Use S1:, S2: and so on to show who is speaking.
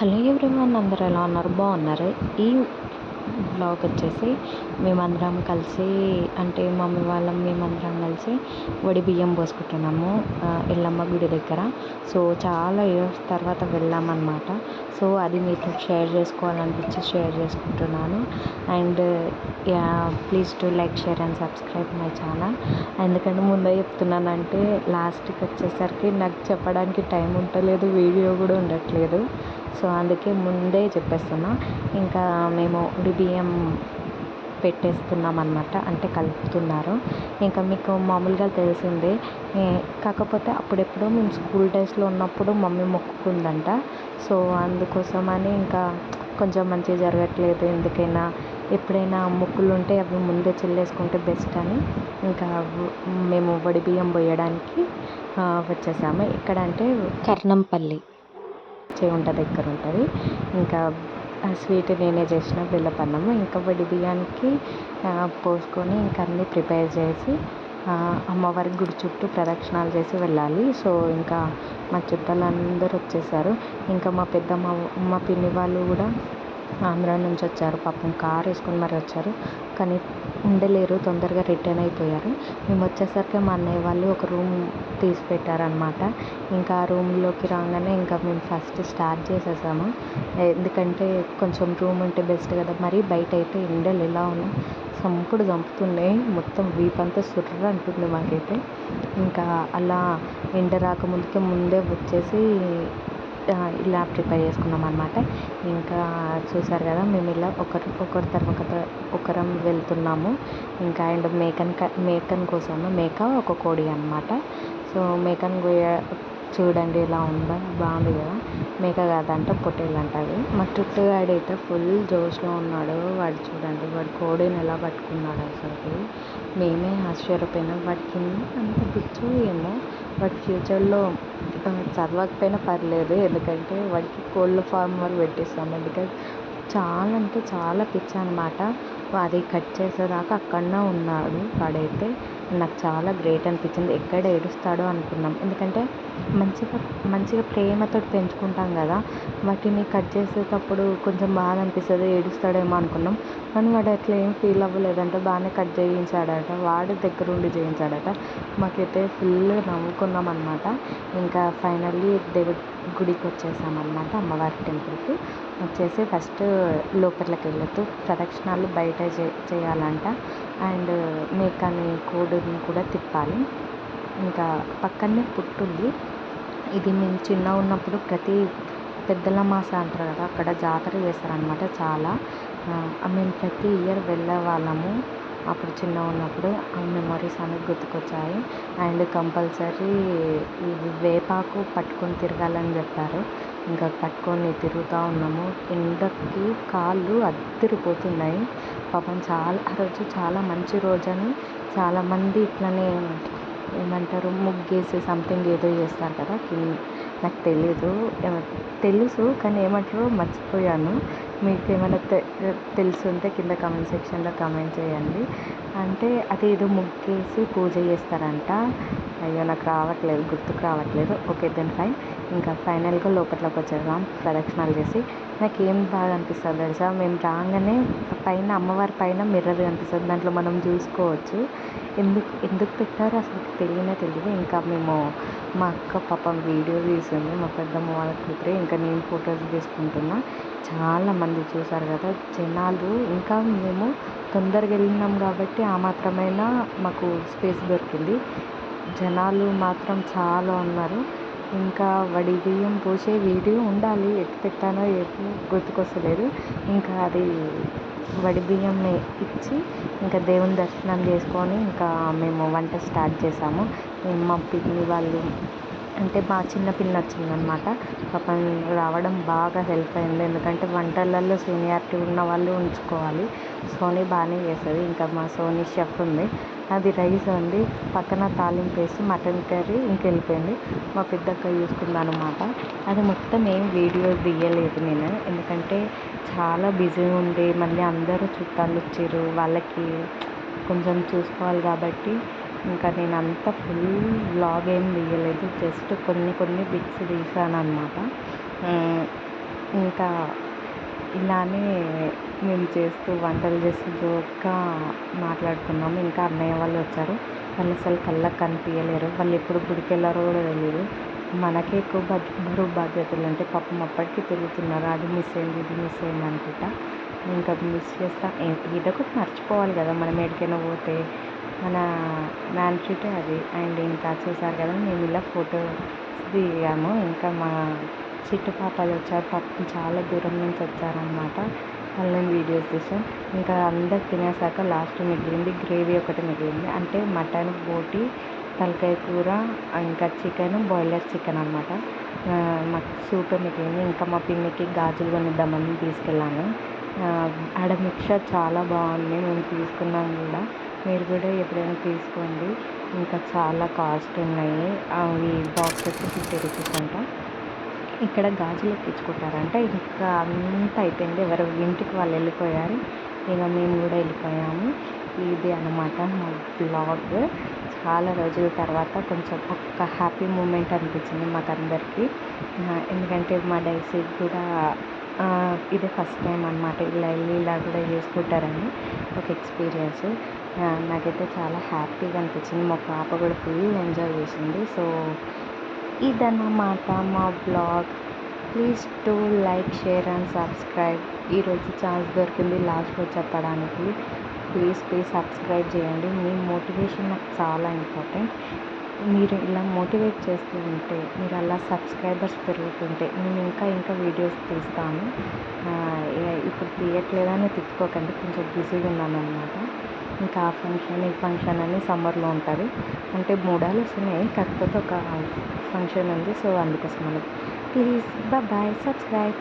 S1: Hello everyone అందరు ఎలా ఉన్నారు? బాగున్నారు? ఈ బ్లాగ్ వచ్చేసి మేమందరం కలిసి అంటే మమ్మీ వాళ్ళం మేమందరం కలిసి వడి బియ్యం పోసుకుంటున్నాము ఎల్లమ్మ గుడి దగ్గర. సో చాలా ఇయర్స్ తర్వాత వెళ్ళామన్నమాట. సో అది మీతో షేర్ చేసుకోవాలనిపించి షేర్ చేసుకుంటున్నాను. And yeah please to like share and subscribe my channel. ఎందుకంటే ముందే చెప్తున్నానంటే లాస్ట్కి వచ్చేసరికి నాకు చెప్పడానికి టైం ఉండలేదు వీడియో కూడా ఉండట్లేదు. సో అందుకే ముందే చెప్పేస్తున్నా. ఇంకా మేము ఉడి బియ్యం పెట్టేస్తున్నాం అనమాట అంటే కలుపుతున్నారు. ఇంకా మీకు మామూలుగా తెలిసిందే కాకపోతే అప్పుడెప్పుడో మేము స్కూల్ డేస్లో ఉన్నప్పుడు మమ్మీ మొక్కుకుందంట. సో అందుకోసమని ఇంకా కొంచెం మంచిగా జరగట్లేదు. ఎందుకైనా ఎప్పుడైనా మొక్కులు ఉంటే అవి ముందే చెల్లేసుకుంటే బెస్ట్ అని ఇంకా మేము వడి బియ్యం పోయడానికి వచ్చేసాము. ఎక్కడ అంటే కర్ణంపల్లి చేగుంట దగ్గర ఉంటుంది. ఇంకా స్వీట్ నేనే చేసిన బెల్లపన్నము ఇంకా వడి బియ్యానికి పోసుకొని ఇంకా అన్నీ ప్రిపేర్ చేసి అమ్మవారి గుడి చుట్టూ ప్రదక్షిణాలు చేసి వెళ్ళాలి. సో ఇంకా మా చుట్టాలందరూ వచ్చేసారు. ఇంకా మా పెద్దమ్మ మా పిన్ని వాళ్ళు కూడా ఆంధ్రా నుంచి వచ్చారు. పాపం కార్ వేసుకుని మరి వచ్చారు. కానీ ఉండలేరు. తొందరగా రిటర్న్ అయిపోయారు. మేము వచ్చేసరికి మా అన్నయ్య వాళ్ళు ఒక రూమ్ తీసి పెట్టారనమాట ఇంకా ఆ రూమ్లోకి రాగానే ఇంకా మేము ఫస్ట్ స్టార్ట్ చేసేసాము. ఎందుకంటే కొంచెం రూమ్ ఉంటే బెస్ట్ కదా. మరి బయట అయితే ఎండలు ఎలా ఉన్నాయి? సంపుడు చంపుతున్నాయి మొత్తం వీపంతా సుర్ర అంటుంది మాకైతే. ఇంకా అలా ఎండ రాకముందుకే ముందే వచ్చేసి ఇలా ప్రిపేర్ చేసుకున్నాం అనమాట ఇంకా చూసారు కదా మేము ఇలా ఒకరి ఒకరి తర్వాత ఒకరం వెళ్తున్నాము. ఇంకా అండ్ మేకన్ క- మేకన్ కోసము. మేక ఒక కోడి అనమాట సో మేకన్ కోయ చూడండి ఇలా ఉందో బాగుంది కదా. మేక కాదంట పొట్టేలు అంట అది. మా చుట్టుగాడు అయితే ఫుల్ జోష్లో ఉన్నాడు. వాడు చూడండి వాడు కోడిని ఎలా పట్టుకున్నాడు అసలు మేమే ఆశ్చర్యపోయినాం. వాడికి అంత పిచ్చు ఏమో. వాడి ఫ్యూచర్లో చదవకపోయినా పర్లేదు. ఎందుకంటే వాడికి కోళ్ళ ఫార్మ్ వరకు పెట్టిస్తాం. ఎందుకంటే చాలా అంటే చాలా పిచ్చి అనమాట అది కట్ చేసేదాకా అక్కడనే ఉన్నాడు. వాడైతే నాకు చాలా గ్రేట్ అనిపించింది. ఎక్కడ ఏడుస్తాడో అనుకున్నాం. ఎందుకంటే మంచిగా మంచిగా ప్రేమతో పెంచుకుంటాం కదా. వాటిని కట్ చేసేటప్పుడు కొంచెం బాధ అనిపిస్తుంది ఏడుస్తాడేమో అనుకున్నాం. కానీ వాడు అట్లా ఏం ఫీల్ అవ్వలేదంట. బాగానే కట్ చేయించాడట. వాడు దగ్గరుండి చేయించాడట. మాకైతే ఫుల్ నవ్వుకున్నాం అనమాట ఇంకా ఫైనల్లీ దేవుడి గుడికి వచ్చేసామన్నమాట అమ్మవారి టెంపుల్కి. వచ్చేసి ఫస్ట్ లోపలికి వెళ్తూ ప్రదక్షిణాలు బయట చే చేయాలంట. అండ్ మేకని కోడిని కూడా తిప్పాలి. ఇంకా పక్కనే పుట్టుంది ఇది మేము చిన్న ఉన్నప్పుడు ప్రతి పెద్దల మాస అంటారు కదా అక్కడ జాతర చేస్తారనమాట చాలా. మేము ప్రతి ఇయర్ వెళ్ళే వాళ్ళము. అప్పుడు చిన్న ఉన్నప్పుడు ఆ మెమరీస్ అనేవి గుర్తుకొచ్చాయి. అండ్ కంపల్సరీ ఇది వేపాకు పట్టుకొని తిరగాలని చెప్పారు. ఇంకా పట్టుకొని తిరుగుతూ ఉన్నాము. ఎండకి కాళ్ళు అద్దరిపోతున్నాయి. పాపం చాలా ఆ రోజు చాలా మంచి రోజని చాలామంది ఇట్లనే ఏమంటారు ముగ్గేసి సంథింగ్ ఏదో చేస్తారు కదా నాకు తెలీదు. తెలుసు కానీ ఏమంటారో మర్చిపోయాను. మీకు ఏమైనా తె తెలుసుంటే కింద కామెంట్ సెక్షన్లో కామెంట్ చేయండి. అంటే అది ఏదో ముగ్గేసి పూజ చేస్తారంట. అయ్యో నాకు రావట్లేదు గుర్తుకు రావట్లేదు. Okay then fine. ఇంకా ఫైనల్గా లోపట్లోకి వచ్చేసాం ప్రదక్షిణాలు చేసి. నాకు ఏం బాగా అనిపిస్తుంది తెలుసా? మేము రాగానే పైన అమ్మవారి పైన మిర్రర్ కనిపిస్తుంది. దాంట్లో మనం చూసుకోవచ్చు. ఎందుకు ఎందుకు పెట్టారో అసలు తెలియనే తెలియదు. ఇంకా మేము మా అక్క పాపం వీడియో తీసింది. మా పెద్దమ్మ వాళ్ళ కూతురు. ఇంకా నేను ఫొటోస్ తీసుకుంటున్నా. చాలా మంది చూసారు కదా జనాలు. ఇంకా మేము తొందరగా వెళ్ళినాం కాబట్టి ఆ మాత్రమైనా మాకు స్పేస్ దొరికింది. జనాలు మాత్రం చాలా ఉన్నారు. ఇంకా వడి బియ్యం పోసే వీడియో ఉండాలి. ఎటు పెట్టానో ఏదో గుర్తుకొస్తలేదు. ఇంకా అది వడి బియ్యం ఇచ్చి ఇంకా దేవుని దర్శనం చేసుకొని ఇంకా మేము వంట స్టార్ట్ చేసాము. మా పిన్ని వాళ్ళు అంటే మా చిన్న పిల్ల వచ్చిందనమాట పాపం రావడం బాగా హెల్ప్ అయింది. ఎందుకంటే వంటలలో సీనియారిటీ ఉన్న వాళ్ళు ఉంచుకోవాలి. సోనీ బాగానే చేస్తుంది. ఇంకా మా సోనీ షెఫ్ ఉంది. అది రైస్ ఉంది పక్కన తాలింపు వేసి మటన్ కర్రీ ఇంకెళ్ళిపోయింది. మా పెద్దక్క చూసుకుందనమాట అది మొత్తం ఏం వీడియో తీయలేదు నేను. ఎందుకంటే చాలా బిజీ ఉండి మళ్ళీ అందరూ చుట్టాలు వచ్చారు. వాళ్ళకి కొంచెం చూసుకోవాలి కాబట్టి ఇంకా నేను అంత ఫుల్ వ్లాగ్ ఏం తీయలేదు. జస్ట్ కొన్ని కొన్ని బిట్స్ తీసాను అనమాట ఇంకా ఇలానే మేము చేస్తూ వంటలు చేస్తూ జోక్గా మాట్లాడుకున్నాము. ఇంకా అన్నయ్య వాళ్ళు వచ్చారు. వాళ్ళు అసలు కళ్ళకు కనిపించలేరు వాళ్ళు ఎప్పుడు గుడికి వెళ్ళారో కూడా తెలియదు మనకే ఎక్కువ బరువు బాధ్యతలు అంటే పాపం అప్పటికి తిరుగుతున్నారు. అది మిస్ అయింది ఇది మిస్ అయింది అనుకుంటా. ఇంకా మిస్ చేస్తా. ఏదో ఒకటి మర్చిపోవాలి కదా. మనం ఎక్కడికైనా పోతే మన మ్యాన్షిటే అది. అండ్ ఇంకా చూసారు కదా మేము ఇలా ఫోటో దిగాము. ఇంకా మా చిట్టు పాపలు వచ్చారు. పాపం చాలా దూరం నుంచి వచ్చారనమాట వాళ్ళని వీడియోస్ తీసాం. ఇంకా అందరు తినేసాక లాస్ట్ మిగిలింది గ్రేవీ ఒకటి మిగిలింది. అంటే మటన్ బోటి తలకాయ కూర ఇంకా చికెన్ బాయిలర్ చికెన్ అనమాట మాకు సూప్ మిగిలింది. ఇంకా మా పిన్నికి గాజులు కొనిద్దామని తీసుకెళ్ళాను. ఆడ మిక్చర్ చాలా బాగుంది. మేము తీసుకున్నాం కూడా. మీరు కూడా ఎప్పుడైనా తీసుకోండి. ఇంకా చాలా కాస్ట్ ఉన్నాయి. అవి బాక్స్ వచ్చి ఫిఫ్టీ రూపీస్ అంట. ఇక్కడ గాజులు ఎక్కించుకుంటారంట. ఇంకా అంతా అయిపోయింది. ఎవరు ఇంటికి వాళ్ళు వెళ్ళిపోయారు. ఇక మేము కూడా వెళ్ళిపోయాము. ఇది అనమాట మా బ్లాగ్ చాలా రోజుల తర్వాత కొంచెం ఒక హ్యాపీ మూమెంట్ అనిపించింది మాకు అందరికీ ఎందుకంటే మా డైసీ కూడా ఇదే ఫస్ట్ టైం అనమాట ఇలా వెళ్ళి ఇలా కూడా చేసుకుంటారని ఒక ఎక్స్పీరియన్స్ నాకైతే చాలా హ్యాపీగా అనిపించింది. మా పాప కూడా ఫుల్ ఎంజాయ్ చేసింది. సో ఇదన్నమాట మా blog. Please to like share and subscribe. ఈరోజు ఛాన్స్ దొరికింది లాస్ట్లో చెప్పడానికి. ప్లీజ్ ప్లీజ్ సబ్స్క్రైబ్ చేయండి. మీ మోటివేషన్ నాకు చాలా ఇంపార్టెంట్. మీరు ఇలా మోటివేట్ చేస్తూ ఉంటే మీరు అలా సబ్స్క్రైబర్స్ పెరుగుతుంటే నేను ఇంకా ఇంకా వీడియోస్ తీస్తాను. ఇప్పుడు తీయట్లేదని తిట్టుకోకండి. కొంచెం బిజీగా ఉన్నాను అనమాట ఇంకా ఆ ఫంక్షన్ ఈ ఫంక్షన్ అని సమ్మర్లో ఉంటుంది. అంటే మూడాలు వస్తున్నాయి కాకపోతే ఒక ఫంక్షన్ ఉంది. సో అందుకోసం అని ప్లీజ్ బాయ్ సబ్స్క్రైబ్.